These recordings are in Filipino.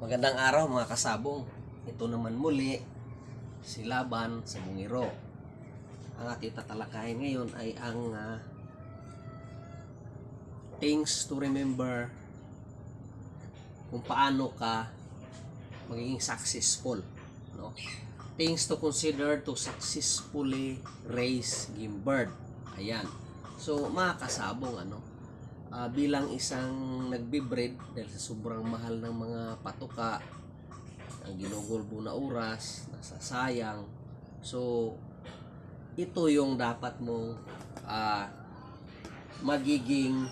Magandang araw mga kasabong. Ito naman muli si Laban sa Bungiro. Ang ating tatalakayin ngayon ay ang ah, things to remember kung paano ka magiging successful. No? Things to consider to successfully raise game bird. Ayan. So, mga kasabong, ano, ah, bilang isang nagbe-breed dahil sa sobrang mahal ng mga patuka, ang ginugulbo na oras, nasasayang. So, ito yung dapat mong ah, magiging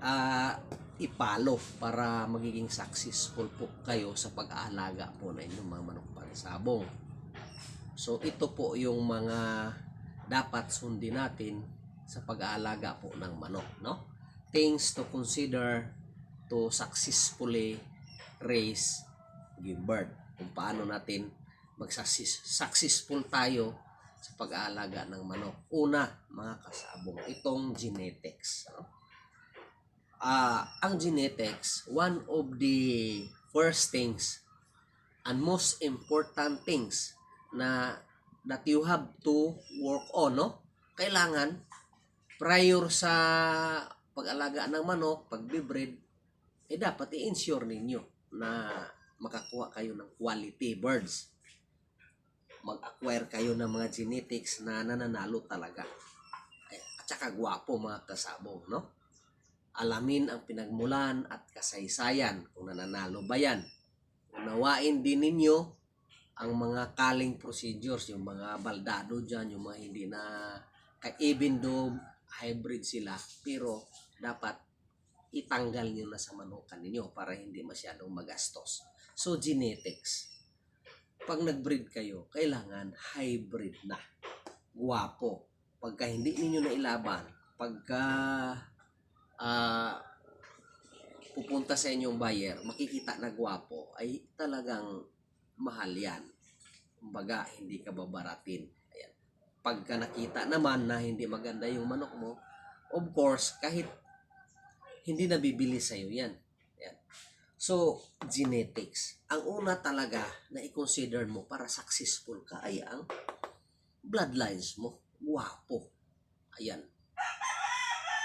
ah, ipalo para magiging successful po kayo sa pag-aalaga po na inyong mga manok pansabong. So, ito po yung mga dapat sundin natin sa pag-aalaga po ng manok, no? Things to consider to successfully raise game bird. Kung paano natin mag-successful tayo sa pag-aalaga ng manok. Una, mga kasabong, itong genetics. No? Ah, ang genetics, one of the first things and most important things na that you have to work on, no? Kailangan prior sa pag-alaga ng manok, pag-breed, eh dapat i-ensure ninyo na makakuha kayo ng quality birds. Mag-acquire kayo ng mga genetics na nananalo talaga. At saka gwapo mga kasabong, no? Alamin ang pinagmulan at kasaysayan kung nananalo ba yan. Unawain din ninyo ang mga calling procedures, yung mga baldado dyan, yung mga hindi na even hybrid sila, pero dapat itanggal nyo na sa manukan ninyo para hindi masyadong magastos. So, genetics. Pag nag-breed kayo, kailangan hybrid na. Guwapo. Pagka hindi ninyo na ilaban, pagka ah, pupunta sa inyong buyer, makikita na guwapo, ay talagang mahal yan. Kumbaga, hindi ka babaratin. Pagka nakita naman na hindi maganda yung manok mo, of course, kahit hindi nabibili sa'yo yan. Ayan. So, genetics. Ang una talaga na i-consider mo para successful ka ay ang bloodlines mo. Guwapo. Ayan.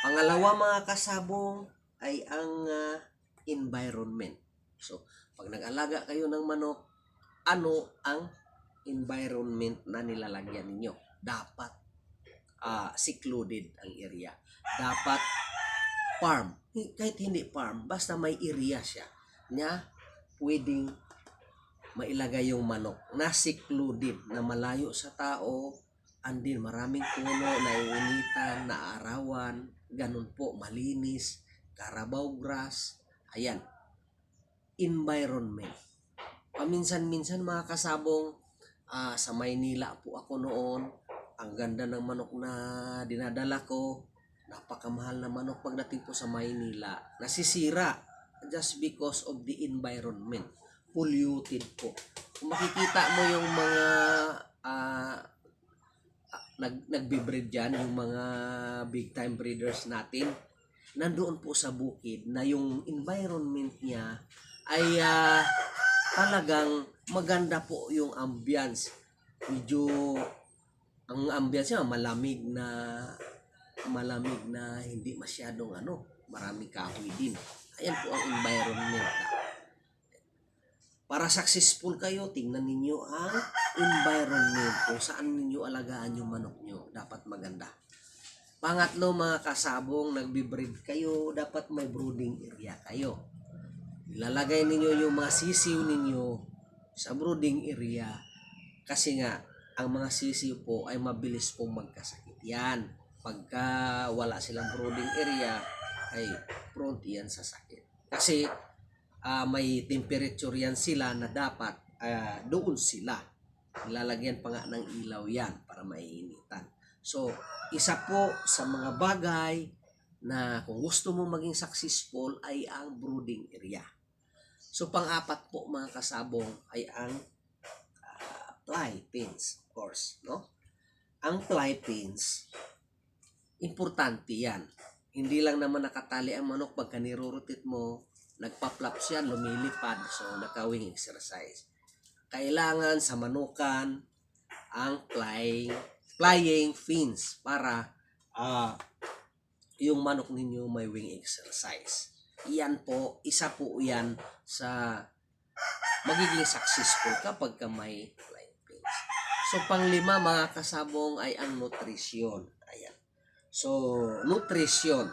Pangalawa mga kasabong ay ang ah, environment. So, pag nag-alaga kayo ng manok, ano ang environment na nilalagyan ninyo? Dapat ah, secluded ang area. Dapat farm. Hi- Kahit hindi farm, basta may area siya na pwedeng mailagay yung manok na secluded, na malayo sa tao, andin maraming puno, naiinitan, naarawan, ganun po, malinis, carabao grass, ayan, environment. Paminsan-minsan mga kasabong, ah, sa Maynila po ako noon, ang ganda ng manok na dinadala ko, napakamahal na manok pagdating po sa Maynila, nasisira just because of the environment. Polluted po. Kung makikita mo yung mga ah, nag nagbe-breed diyan yung mga big time breeders natin nandoon po sa bukid na yung environment niya ay ah, talagang maganda po yung ambience medyo ang ambience niya malamig na malamig na hindi masyadong ano marami kahoy din ayan po ang environment para successful kayo, tingnan ninyo ang environment kung saan ninyo alagaan yung manok nyo. Dapat maganda. Pangatlo, mga kasabong, nagbe-breed kayo, dapat may brooding area kayo. Ilalagay ninyo yung mga sisiw ninyo sa brooding area kasi nga, ang mga sisiw po ay mabilis pong magkasakit yan. Pagka wala silang brooding area, ay prone yan sa sakit. Kasi ah, may temperature yan sila na dapat ah, doon sila. Ilalagyan pa nga ng ilaw yan para maiinitan. So, isa po sa mga bagay na kung gusto mo maging successful ay ang brooding area. So, pang-apat po mga kasabong ay ang ah, fly pins, course, no? Ang fly pins, importante yan. Hindi lang naman nakatali ang manok pagka nirurutit mo, nagpa-flaps yan, lumilipad. So, naka-wing exercise. Kailangan sa manukan ang flying, flying fins para ah yung manok ninyo may wing exercise. Iyan po, isa po yan sa magiging successful kapag ka may flying. So, panglima mga kasabong ay ang nutrition. Ayan. So, nutrition.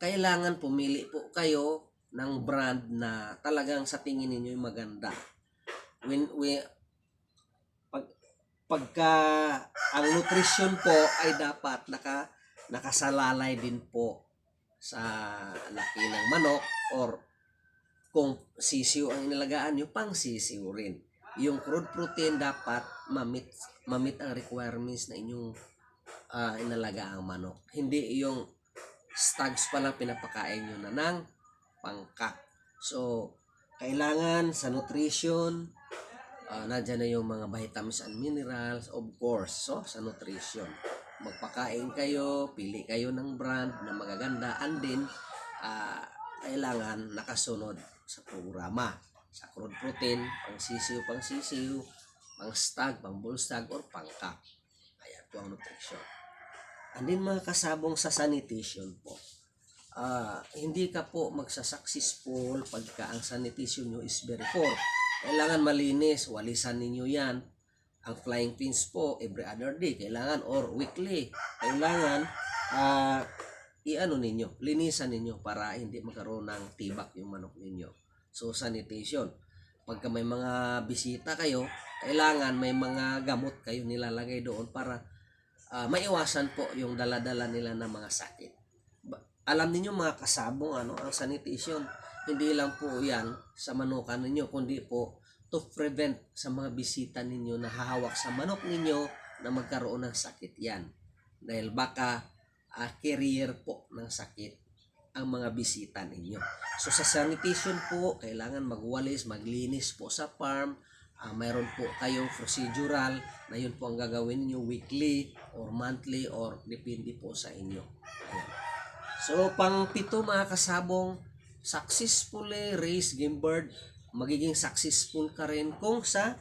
Kailangan pumili po kayo ng brand na talagang sa tingin ninyo yung maganda. When, we, pag, pagka ang nutrition po ay dapat naka, nakasalalay din po sa laki ng manok or kung sisiw ang inalagaan nyo, pang sisiw rin. Yung crude protein dapat mamit, mamit ang requirements na inyong ah, inalaga ang manok. Hindi yung stags pa lang pinapakain nyo na ng pangkak. So, kailangan sa nutrition, ah, nandyan na yung mga vitamins and minerals, of course. So, sa nutrition, magpakain kayo, pili kayo ng brand na magaganda, and then, ah, kailangan nakasunod sa programa. Sa crude protein, pang sisiw, pang sisiw, pang stag, pang bull stag, or pangkak. Ayan po ang nutrition. And then mga kasabong sa sanitation po. Ah, hindi ka po magsasuccessful pagka ang sanitation nyo is very poor. Kailangan malinis, walisan ninyo yan. Ang flying pins po every other day, kailangan or weekly. Kailangan ah i-ano ninyo, linisan ninyo para hindi magkaroon ng tibak yung manok ninyo. So sanitation. Pagka may mga bisita kayo, kailangan may mga gamot kayo nilalagay doon para ah, maiwasan po yung daladala nila ng mga sakit. Alam niyo mga kasabong ano ang sanitation, hindi lang po 'yan sa manukan ninyo kundi po to prevent sa mga bisita ninyo na hahawak sa manok ninyo na magkaroon ng sakit 'yan. Dahil baka ah, carrier po ng sakit ang mga bisita ninyo. So sa sanitation po, kailangan magwalis, maglinis po sa farm. Ah, mayroon po kayong procedural na yun po ang gagawin niyo weekly or monthly or depende po sa inyo. Ayan. So pang pito mga kasabong, successfully raise game bird, magiging successful ka rin kung sa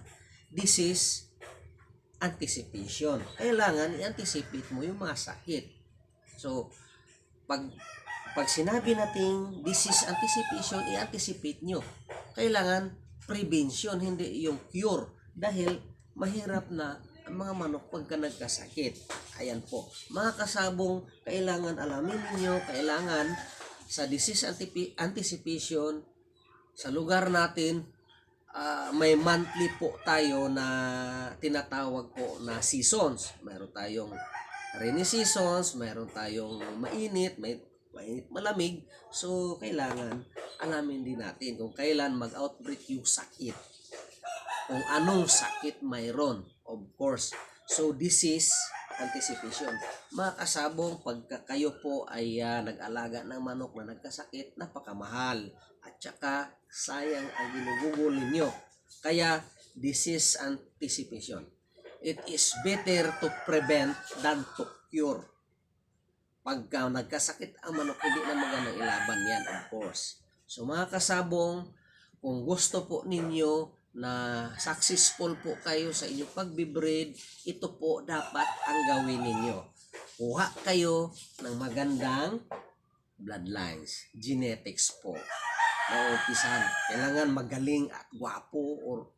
disease anticipation. Kailangan i-anticipate mo yung mga sakit. So, pag pag sinabi nating disease anticipation, i-anticipate nyo. Kailangan prevention, hindi yung cure. Dahil mahirap na ang mga manok pagka nagkasakit. Ayan po. Mga kasabong, kailangan alamin ninyo, kailangan sa disease anticipation, sa lugar natin, ah, may monthly po tayo na tinatawag po na seasons. Meron tayong rainy seasons, meron tayong mainit, may mainit malamig. So, kailangan alamin din natin kung kailan mag-outbreak yung sakit. Kung anong sakit mayroon, of course. So, this is anticipation. Mga kasabong, pagka kayo po ay ah, nag-alaga ng manok na nagkasakit, napakamahal. At saka, sayang ang ginugugol ninyo. Kaya, this is anticipation. It is better to prevent than to cure. Pagka nagkasakit ang manok, hindi na magandang ilaban yan, of course. So mga kasabong, kung gusto po ninyo na successful po kayo sa inyong pagbibreed, ito po dapat ang gawin ninyo. Kuha kayo ng magandang bloodlines, genetics po. Maumpisan. Kailangan magaling at gwapo or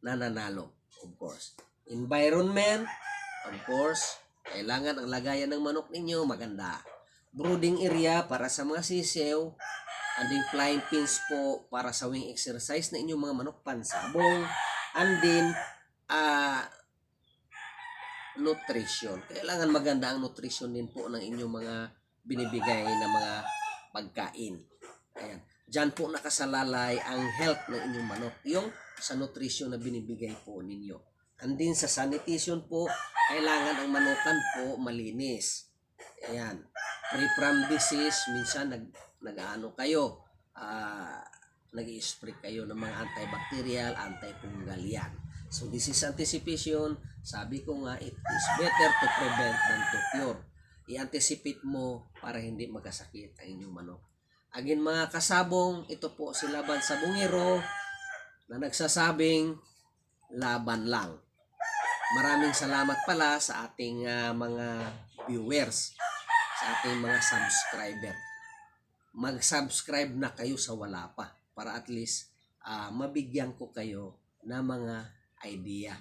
nananalo, of course. Environment, of course, kailangan ang lagayan ng manok ninyo maganda. Brooding area para sa mga sisiw, and then flying pins po para sa wing exercise na inyong mga manok pansabong, and then ah nutrition. Kailangan maganda ang nutrition din po ng inyong mga binibigay na mga pagkain. Ayan. Diyan po nakasalalay ang health ng inyong manok. Yung sa nutrition na binibigay po ninyo. And then sa sanitation po, kailangan ang manukan po malinis. Ayan. Free from disease, minsan nag, nag-ano kayo, ah, nag-spray kayo ng mga antibacterial, antifungal yan. So this is anticipation. Sabi ko nga, it is better to prevent than to cure. I-anticipate mo para hindi magkasakit ang inyong manok. Agin mga kasabong, ito po si Laban Sabungero na nagsasabing laban lang. Maraming salamat pala sa ating ah, mga viewers, sa ating mga subscriber. Mag-subscribe na kayo sa wala pa para at least ah, mabigyan ko kayo ng mga idea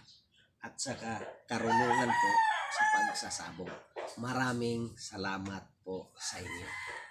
at saka karunungan po sa pagsasabong. Maraming salamat po sa inyo.